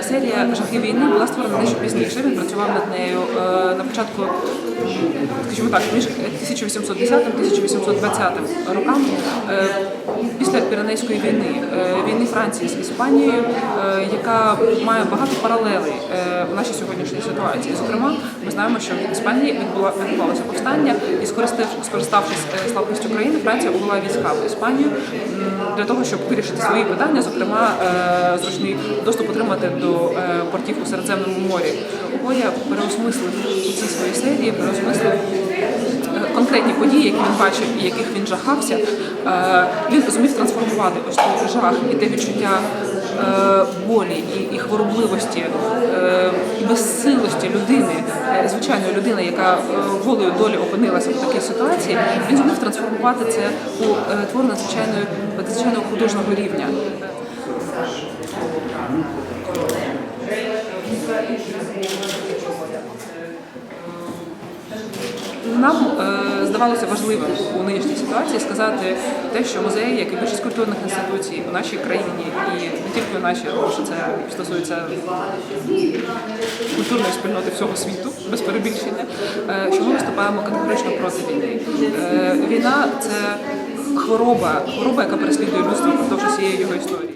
Серія жахів війни була створена дещо пізніше. Він працював над нею е, на початку, скажімо так, між 1810-1820 роками. Е, Після Піренейської війни, е, війни Франції з Іспанією, яка має багато паралелей в нашій сьогоднішній ситуації. Зокрема, ми знаємо, що в Іспанії відбула відбулося повстання, і скористав- скориставшись е, слабкістю країни, Франція увела війська в Іспанію для того, щоб вирішити свої питання, зокрема зручний доступ отримати до е, портів у Середземному морі. Гоя переосмислив у цій своїй серії, переосмислив е, конкретні події, які він бачив і яких він жахався, е, він зумів трансформувати ось той жах і те відчуття болі і, хворобливості, і безсилості людини, звичайної людини, яка волею долі опинилася в такій ситуації. Він зумів трансформувати це у твор надзвичайного художнього рівня. Нам е, здавалося важливим у нинішній ситуації сказати те, що музеї, як і більшість культурних інституцій у нашій країні, і не тільки у нашій, тому що це стосується культурної спільноти всього світу, без перебільшення, е, що ми виступаємо категорично проти війни. Е, Війна це хвороба, хвороба, яка переслідує людство впродовж усієї його історії.